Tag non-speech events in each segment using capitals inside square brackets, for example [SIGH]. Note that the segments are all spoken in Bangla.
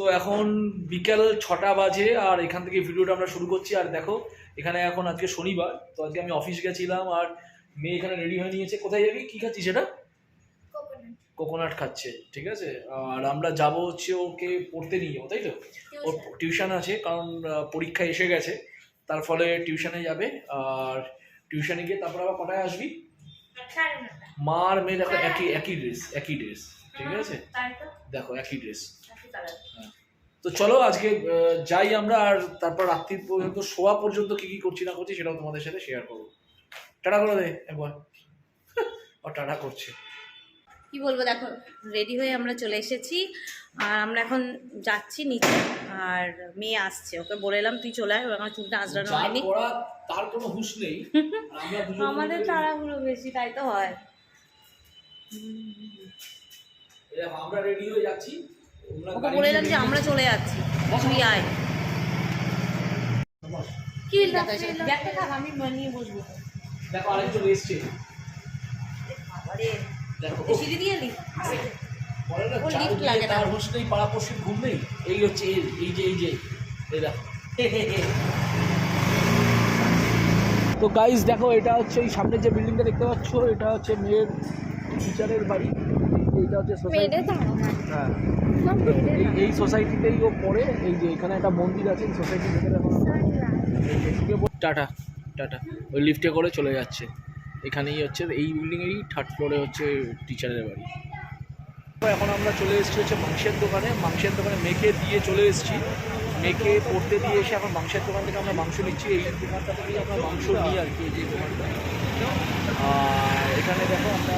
তো এখন বিকেল ছটা বাজে আর এখান থেকে ভিডিওটা আমরা শুরু করছি। আর দেখো এখানে এখন আজকে শনিবার তো আজকে আমি অফিস গেছিলাম আর মেয়ে এখানে রেডি হয়ে নিয়েছে। কোথায় যাবি? কি খাচ্ছিস সেটা? কোকোনাট খাচ্ছে ঠিক আছে? আর আমরা যাব হচ্ছে ওকে পড়তে নিয়ে যাব তাই তো? ওর টিউশন আছে কারণ পরীক্ষা এসে গেছে। তার ফলে টিউশনে যাবে। আর টিউশনে গিয়ে তারপর আবার কটায় আসবি? মা আর মেয়ে দেখো একই একই ড্রেস একই ড্রেস ঠিক আছে? দেখো একই ড্রেস তো চলো আজকে যাই আমরা আর তারপর রাত্রি পর্যন্ত শোয়া পর্যন্ত কি কি করছি না করছি সেটাও তোমাদের সাথে শেয়ার করব। টাটা করে দে একবার। [LAUGHS] ও টাটা করছে। কি বলব দেখো রেডি হয়ে আমরা চলে এসেছি। আর আমরা এখন যাচ্ছি নিচে আর মেয়ে আসছে। ওকে বলে এলাম তুই চলে আয় আমার চুলটা আঁচড়ানো হয়নি। তার কোনো হুঁশ নেই। [LAUGHS] আমাদের তাড়াহুড়ো বেশি তাই তো হয়। আমরা রেডি হয়ে যাচ্ছি। ওকে বলে এলাম যে আমরা চলে যাচ্ছি। তুই আয়। কি ব্যাগটা থাক আমি নিয়ে বসবো। দেখো আরেকজন এসছে। দেখো সিঁড়ি দিয়ে এলি বলে না, ও চার lift দিকে লাগে না। তার হুঁশ পাড়া পড়শির ঘুম নেই। এই হচ্ছে এই এই যে এই যে। এই দেখো। তো গাইস দেখো এটা হচ্ছে এই সামনে যে বিল্ডিংটা দেখতে পাচ্ছ এটা হচ্ছে মেয়ের টিচারের বাড়ি। এইটা হচ্ছে সোসাইটি হ্যাঁ। এই- সোসাইটিতেই ও পড়ে, এই যে এখানে একটা মন্দির আছে, এই সোসাইটির ভেতরে টাটা টাটা। ওই লিফটে করে চলে যাচ্ছে। এখানেই হচ্ছে, এই বিল্ডিংয়েরই থার্ড ফ্লোরে হচ্ছে টিচারের বাড়ি। এখন আমরা চলে এসেছি হচ্ছে মাংসের দোকানে। মাংসের দোকানে মেখে দিয়ে চলে এসেছি। মেখে, পড়তে দিয়ে এসে এখন মাংসের দোকান থেকে আমরা মাংস নিচ্ছি। এই দোকানটা থেকেই আমরা মাংস নিই আর কি যে এখানে দেখো আমরা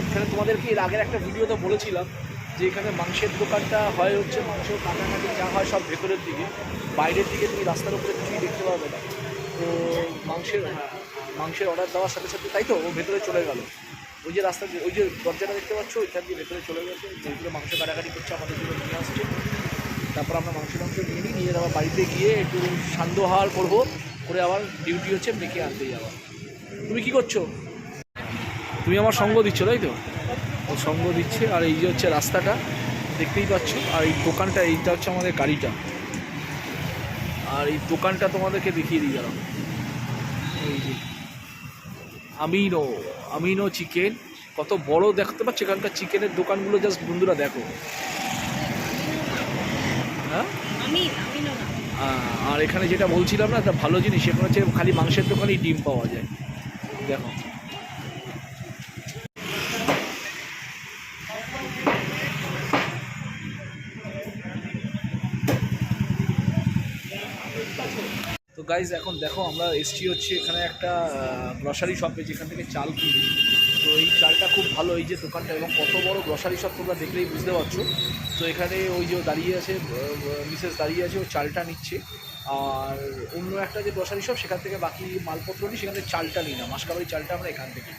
এখানে তোমাদেরকে এর আগের একটা ভিডিওতে বলেছিলাম যে এখানে মাংসের দোকানটা হয় হচ্ছে মাংস কাটাকাটি যা হয় সব ভেতরের দিকে। বাইরের দিকে তুমি রাস্তার উপরে কিছুই দেখতে পাবে না। তো মাংসের হ্যাঁ, মাংসের অর্ডার দেওয়ার সাথে সাথে তাই তো ও ভেতরে চলে গেল। ওই যে রাস্তা ওই যে দরজাটা দেখতে পাচ্ছ ওইখান দিয়ে ভেতরে চলে গেছে। যেগুলো মাংস কাটাকাটি করছে আমাদের জন্য নিয়ে আসছে। তারপর আমরা মাংস টাংস নিয়ে নিই নিয়ে আবার বাড়িতে গিয়ে একটু সান্ধ্যহার করব। করে আবার ডিউটি হচ্ছে মেখে আনতে যাওয়া। তুমি কি করছ? তুমি আমার সঙ্গ দিচ্ছ তাই তো? ও সঙ্গ দিচ্ছে। আর এই যে হচ্ছে রাস্তাটা দেখতেই পাচ্ছ। আর এই দোকানটা এইটা হচ্ছে আমাদের গাড়িটা। আর এই দোকানটা তোমাদেরকে দেখিয়ে দিই যারা এই যে আমিনো আমিনো চিকেন। কত বড় দেখতে পাচ্ছ এখানকার চিকেনের দোকানগুলো জাস্ট বন্ধুরা দেখো। হ্যাঁ? আর এখানে যেটা বলছিলাম না একটা ভালো জিনিস সেখানে হচ্ছে খালি মাংসের দোকানেই ডিম পাওয়া যায়। দেখো। গাইজ এখন দেখো, আমরা এসছি হচ্ছে এখানে একটা গ্রসারি শপে যেখান থেকে চাল কিনি। তো এই চালটা খুব ভালো, এই যে দোকানটা, এবং কত বড় গ্রসারি শপ তোমরা দেখলেই বুঝতে পারছ। তো এখানে ওই যে দাঁড়িয়ে আছে মিসেস দাঁড়িয়ে আছে, ও চালটা নিচ্ছে। আর অন্য একটা যে গ্রসারি শপ সেখান থেকে বাকি মালপত্র নিই সেখান থেকে চালটা নিই না মাসকাবারি চালটা আমরা এখান থেকে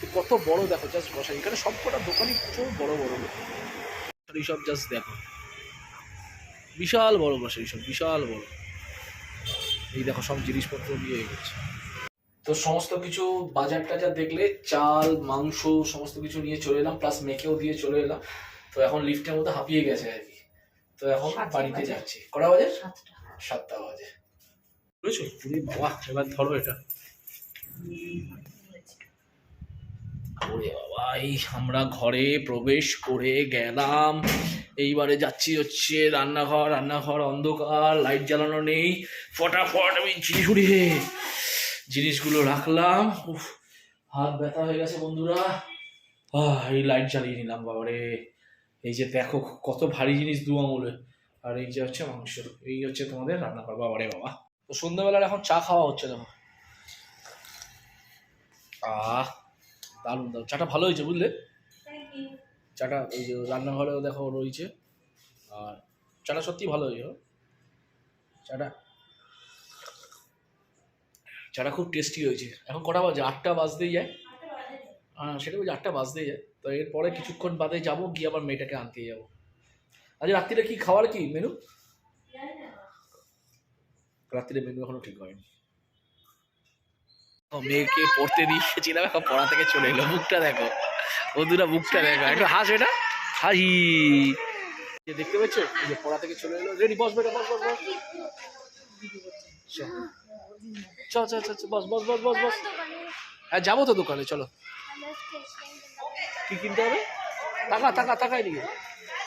তো কত বড়, দেখো জাস্ট গ্রসারি এখানে সব কটা দোকানই প্রচুর বড় বড় গ্রসারি শপ জাস্ট দেখো। বিশাল বড় গ্রসারি শপ বিশাল বড়। এই দেখো সব জিনিসপত্র নিয়ে এগোচ্ছে। তো সমস্ত কিছু বাজার টাজার দেখলে চাল মাংস সমস্ত কিছু নিয়ে চলে এলাম প্লাস মেকেও দিয়ে চলে এলাম। তো এখন লিফটের মধ্যে হাঁপিয়ে গেছে আর কি। তো এখন বাড়িতে। যাচ্ছি। কটা বাজে? সাতটা। সাতটা বাজে। বুঝেছ? তুমি বাবা এবার ধরো এটা। ওরে বাবা এই আমরা ঘরে প্রবেশ করে গেলাম। এইবারে যাচ্ছি হচ্ছে রান্নাঘর। রান্নাঘর অন্ধকার, লাইট জ্বালানো নেই। ফটাফট আমি জিনিস উড়িয়ে জিনিসগুলো রাখলাম। উফ, হাত ব্যথা হয়ে গেছে বন্ধুরা। এই লাইট জ্বালিয়ে নিলাম, বাবারে। এই যে দেখো, কত ভারী জিনিস দু আঙুলে। আর এই যে হচ্ছে মাংস। এই হচ্ছে তোমাদের রান্নাঘর, বাবারে বাবা। তো সন্ধ্যাবেলার এখন চা খাওয়া হচ্ছে তোমার আহ দারুণ দারুণ। চাটা ভালো হয়েছে বুঝলে? চাটা ওই যে রান্নাঘরেও দেখো রয়েছে। আর চাটা সত্যি ভালো হয়েছে গো। চাটা চাটা খুব টেস্টি হয়েছে। এখন কটা বাজে? আটটা বাজতেই যায়। হ্যাঁ সেটা বলছি আটটা বাজতেই যায়। তো এরপরে কিছুক্ষণ বাদে যাব গিয়ে আবার মেয়েটাকে আনতে যাব। আজ রাত্রিরে কি খাওয়ার কি? মেনু? রাত্রিরে মেনু এখনও ঠিক হয়নি। মেয়েকে পড়তে দিয়েছিলাম এখন পড়া থেকে চলে এলো। মুখটা দেখো। বন্ধুরা মুখটা দেখো। একটু হাস এটা। হাসি দেখতে পাচ্ছ? যে পড়া থেকে চলে এলো। রেডি বস বেটা বস বস বস। চল। চল চল, বস বস বস বস বস। হ্যাঁ যাব তো দোকানে চলো। কি কিনতে হবে? টাকা টাকা টাকা এদিকে।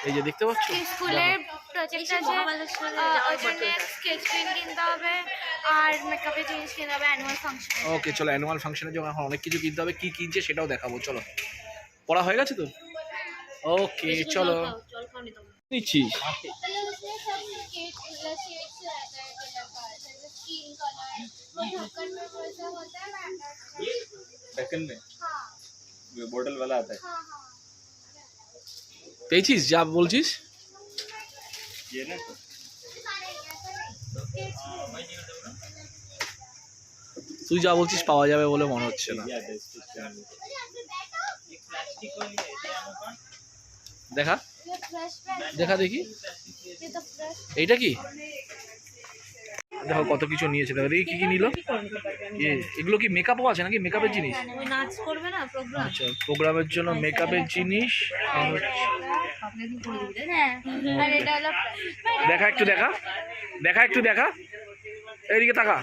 এই যে দেখতে পাচ্ছ? স্কুলের প্রজেক্ট আছে ওই জন্য স্কেচ পেন কিনতে হবে। আর মেকআপের জিনিস কিনতে হবে অ্যানুয়াল ফাংশন ওকে চলো অ্যানুয়াল ফাংশনের জন্য এখন অনেক কিছু কিনতে হবে কি কিনছে সেটাও দেখাবো চলো পড়া হয়ে গেছে তো ওকে চলো জল খাওনি তো নিচ্ছিস सेकंड में ये बॉटल वाला आता है পেয়েছিস যা বলছিস ये ना তুই যা বলছিস পাওয়া যাবে বলে মনে হচ্ছে না। দেখা। দেখা দেখি। এইটা কি? দেখো কত কিছু নিয়েছে দেখো দেখি কী কী নিল। এগুলো কি মেকআপও আছে নাকি? মেকআপের জিনিস? আচ্ছা প্রোগ্রামের জন্য মেকআপের জিনিস। দেখা একটু দেখা। দেখা একটু দেখা। এদিকে তাকা।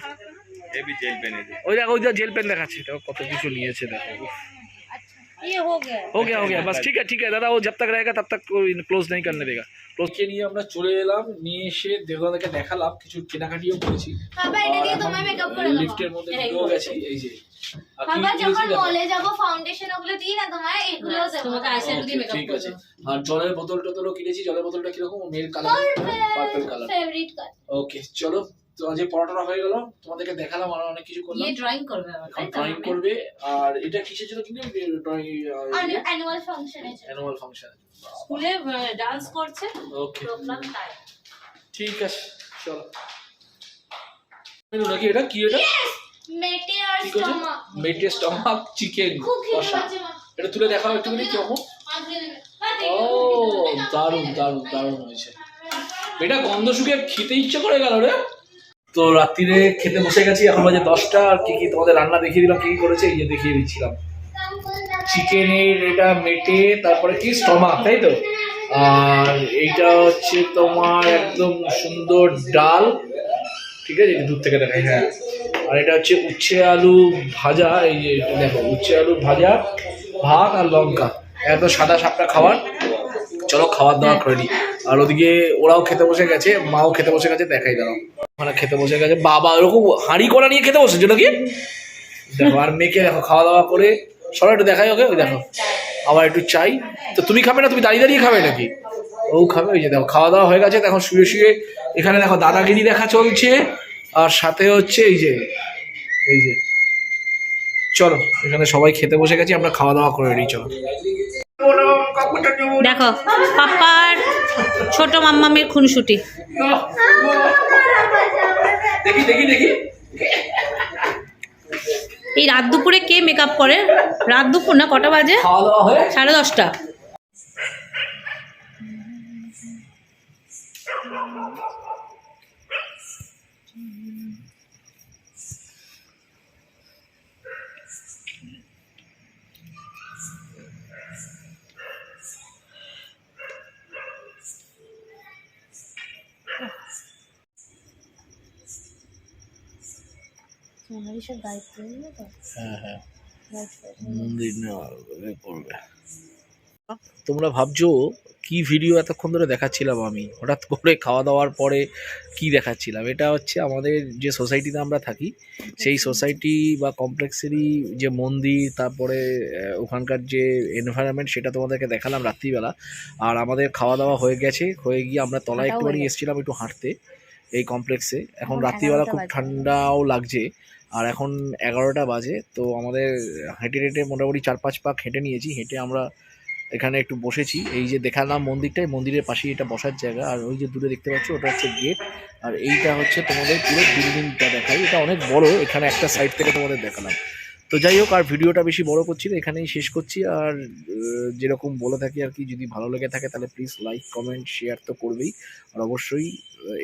ওই দেখো ওই জেল পেন দেখাচ্ছে। দেখো কত কিছু নিয়েছে দেখো ये हो गया हो गया हो गया बस ठीक है ठीक है दादा वो जब तक रहेगा तब तक कोई क्लोज नहीं करने देगा ক্লোজকে নিয়ে আমরা চলে এলাম নিয়ে এসে দেখাকে দেখালাম কিছু কেনাকাটিও করেছি বাবা এটা দিয়ে তোমায় মেকআপ করে দেবো লিফটের মধ্যে ঢুকেও গেছি এই যে আর কি বাবা কিনেছি যখন দেখো। মলে যাবো ফাউন্ডেশন ওগুলো দিই না তোমায় এগুলো দেবো তোমাকে আইশ্যাডো দিয়ে Okay, মেকআপ ঠিক করে আছে দেবো। আর জলের বোতল টোতলও কিনেছি জলের বোতলটা কিরকম মেয়ের colour purple colour favourite colour okay চলো তো যে পড়াটা হয়ে গেল তোমাদেরকে দেখালাম আর অনেক কিছু করলাম। ড্রয়িং করবে এখন হ্যাঁ, ড্রয়িং করবে আর এটা কিসের জন্য কিন্তু ড্রয়িং অ্যানুয়াল ফাংশনে অ্যানুয়াল ফাংশন স্কুলে ডান্স করছে ওকে প্রোগ্রাম তাই ঠিক আছে চলো। মেনু নাকি এটা? কি এটা? মেটের স্টমাক মেটের স্টমাক চিকেন কষা। এটা তুলে দেখাও একটুখানি কেমন ও দারুণ দারুণ দারুণ হয়েছে। এটা গন্ধ শুকে খেতে ইচ্ছে করে গেল রে। তো রাত্রিরে খেতে বসে গেছি, এখন বাজে দশটা, আর কি কি তোমাদের রান্না দেখিয়ে দিলাম, কি কি করেছে, এই যে দেখিয়ে দিচ্ছিলাম। চিকেনের এটা মেটে, তারপরে কি স্টমাক তাই তো? আর এইটা হচ্ছে তোমার একদম সুন্দর ডাল, ঠিক আছে? দূর থেকে দেখাই হ্যাঁ। আর এটা হচ্ছে উচ্ছে আলু ভাজা, এই যে দেখো, উচ্ছে আলু ভাজা, ভাত আর লঙ্কা একদম সাদা সাপটা খাবার চলো খাওয়ার দাওয়া করে নিই আর ওদিকে ওরাও খেতে বসে গেছে, মাও খেতে বসে গেছে, দেখাই দাঁড়াও। মানে খেতে বসে গেছে, বাবা ওরকম হাঁড়ি করা নিয়ে খেতে বসেছে নাকি? দেখো, আর মেয়েকে দেখো খাওয়া দাওয়া করে সবাই একটু দেখাই ওকে দেখো, আবার একটু চাই। তো তুমি খাবে না, তুমি দাঁড়িয়ে দাঁড়িয়ে খাবে নাকি? ও খাবে, ওই যে দেখো খাওয়া দাওয়া হয়ে গেছে এখন শুয়ে শুয়ে এখানে দেখো, দাদাগিরি দেখা চলছে। আর সাথে হচ্ছে এই যে এই যে, চলো, এখানে সবাই খেতে বসে গেছি, আমরা খাওয়া দাওয়া করে নিই, চলো। দেখো পাপার ছোট মাম্মামের খুনসুটি। দেখি দেখি দেখি। এই রাত দুপুরে কে মেকআপ করে? রাত দুপুর না কটা বাজে? খাওয়া হয়ে হ্যাঁ। হ্যাঁ মন্দির পড়বে তোমরা ভাবছ কি ভিডিও এতক্ষণ ধরে দেখাচ্ছিলাম আমি? হঠাৎ করে খাওয়া দাওয়ার পরে কি দেখাচ্ছিলাম? এটা হচ্ছে আমাদের যে সোসাইটিতে আমরা থাকি সেই সোসাইটি বা কমপ্লেক্সেরই যে মন্দির তারপরে ওখানকার যে এনভায়রনমেন্ট সেটা তোমাদেরকে দেখালাম রাত্রিবেলা। আর আমাদের খাওয়া দাওয়া হয়ে গেছে হয়ে গিয়ে আমরা তলায় একটুখানি এসেছিলাম একটু হাঁটতে। এই কমপ্লেক্সে এখন রাত্রিবেলা খুব ঠান্ডাও লাগছে আর এখন এগারোটা বাজে তো আমাদের হেঁটে হেঁটে মোটামুটি চার পাঁচ পাক হেঁটে নিয়েছি হেঁটে আমরা এখানে একটু বসেছি। এই যে দেখালাম মন্দিরটাই মন্দিরের পাশেই এটা বসার জায়গা আর ওই যে দূরে দেখতে পাচ্ছ ওটা হচ্ছে গেট আর এইটা হচ্ছে তোমাদের পুরো বিল্ডিংটা দেখাই এটা অনেক বড় এখানে একটা সাইড থেকে তোমাদের দেখালাম। তো যাই হোক, আর ভিডিওটা বেশি বড় করছি না, এখানেই শেষ করছি। আর যেরকম বলে থাকি আর কি, যদি ভালো লেগে থাকে তাহলে প্লিজ লাইক কমেন্ট শেয়ার তো করবেই। আর অবশ্যই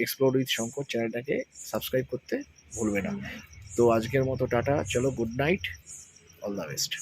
এক্সপ্লোর উইথ শঙ্কর চ্যানেলটাকে সাবস্ক্রাইব করতে ভুলবে না। তো আজকের মতো, টাটা, চলো good night all the best